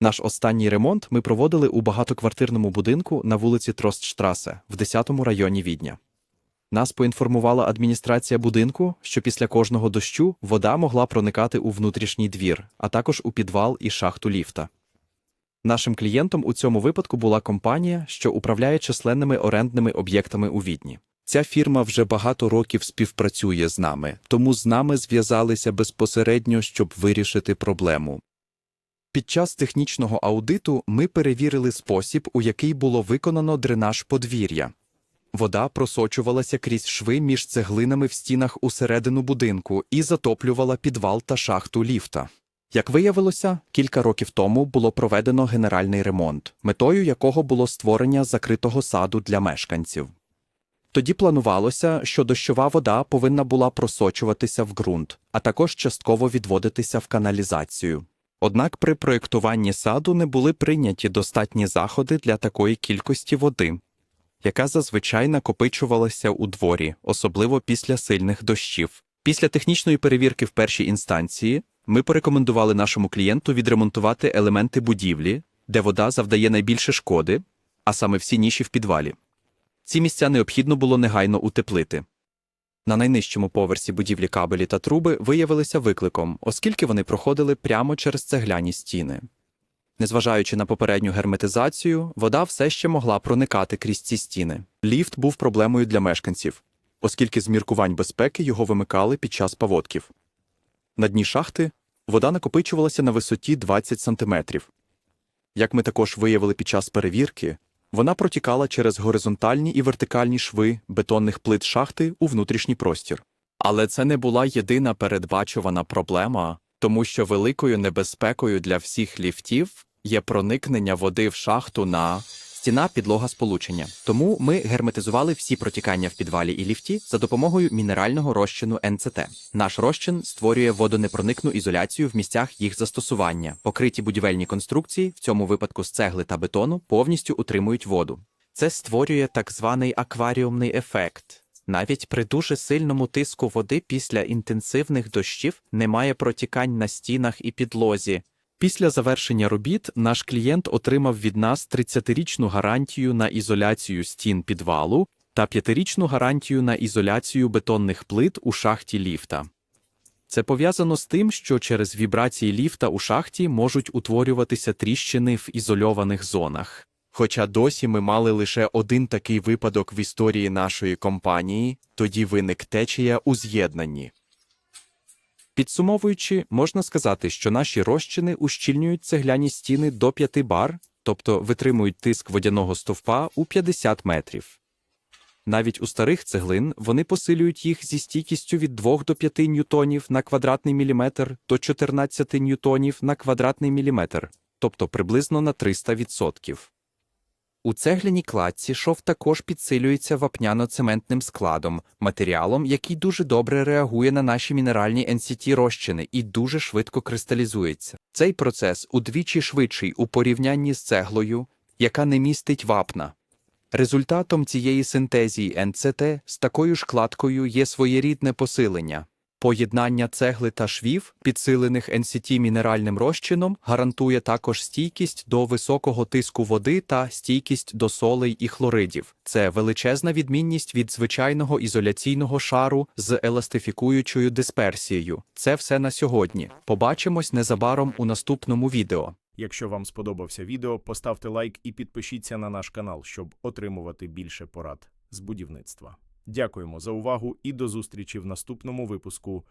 Наш останній ремонт ми проводили у багатоквартирному будинку на вулиці Тростштрасе в 10-му районі Відня. Нас поінформувала адміністрація будинку, що після кожного дощу вода могла проникати у внутрішній двір, а також у підвал і шахту ліфта. Нашим клієнтом у цьому випадку була компанія, що управляє численними орендними об'єктами у Відні. Ця фірма вже багато років співпрацює з нами, тому з нами зв'язалися безпосередньо, щоб вирішити проблему. Під час технічного аудиту ми перевірили спосіб, у який було виконано дренаж подвір'я. Вода просочувалася крізь шви між цеглинами в стінах усередину будинку і затоплювала підвал та шахту ліфта. Як виявилося, кілька років тому було проведено генеральний ремонт, метою якого було створення закритого саду для мешканців. Тоді планувалося, що дощова вода повинна була просочуватися в ґрунт, а також частково відводитися в каналізацію. Однак при проєктуванні саду не були прийняті достатні заходи для такої кількості води, яка зазвичай накопичувалася у дворі, особливо після сильних дощів. Після технічної перевірки в першій інстанції ми порекомендували нашому клієнту відремонтувати елементи будівлі, де вода завдає найбільше шкоди, а саме всі ніші в підвалі. Ці місця необхідно було негайно утеплити. На найнижчому поверсі будівлі кабелі та труби виявилися викликом, оскільки вони проходили прямо через цегляні стіни. Незважаючи на попередню герметизацію, вода все ще могла проникати крізь ці стіни. Ліфт був проблемою для мешканців, оскільки з міркувань безпеки його вимикали під час паводків. На дні шахти вода накопичувалася на висоті 20 сантиметрів. Як ми також виявили під час перевірки, вона протікала через горизонтальні і вертикальні шви бетонних плит шахти у внутрішній простір. Але це не була єдина передбачувана проблема, тому що великою небезпекою для всіх ліфтів є проникнення води в шахту на стіна підлога сполучення. Тому ми герметизували всі протікання в підвалі і ліфті за допомогою мінерального розчину НЦТ. Наш розчин створює водонепроникну ізоляцію в місцях їх застосування. Покриті будівельні конструкції, в цьому випадку з цегли та бетону, повністю утримують воду. Це створює так званий акваріумний ефект. Навіть при дуже сильному тиску води після інтенсивних дощів немає протікань на стінах і підлозі. Після завершення робіт наш клієнт отримав від нас 30-річну гарантію на ізоляцію стін підвалу та 5-річну гарантію на ізоляцію бетонних плит у шахті ліфта. Це пов'язано з тим, що через вібрації ліфта у шахті можуть утворюватися тріщини в ізольованих зонах. Хоча досі ми мали лише один такий випадок в історії нашої компанії, тоді виник течія у з'єднанні. Підсумовуючи, можна сказати, що наші розчини ущільнюють цегляні стіни до 5 бар, тобто витримують тиск водяного стовпа у 50 метрів. Навіть у старих цеглин вони посилюють їх зі стійкістю від 2 до 5 ньютонів на квадратний міліметр до 14 ньютонів на квадратний міліметр, тобто приблизно на 300%. У цегляній кладці шов також підсилюється вапняно-цементним складом, матеріалом, який дуже добре реагує на наші мінеральні NCT розчини і дуже швидко кристалізується. Цей процес удвічі швидший у порівнянні з цеглою, яка не містить вапна. Результатом цієї синтезії НЦТ з такою ж кладкою є своєрідне посилення. Поєднання цегли та швів, підсилених NCT мінеральним розчином, гарантує також стійкість до високого тиску води та стійкість до солей і хлоридів. Це величезна відмінність від звичайного ізоляційного шару з еластифікуючою дисперсією. Це все на сьогодні. Побачимось незабаром у наступному відео. Якщо вам сподобався відео, поставте лайк і підпишіться на наш канал, щоб отримувати більше порад з будівництва. Дякуємо за увагу і до зустрічі в наступному випуску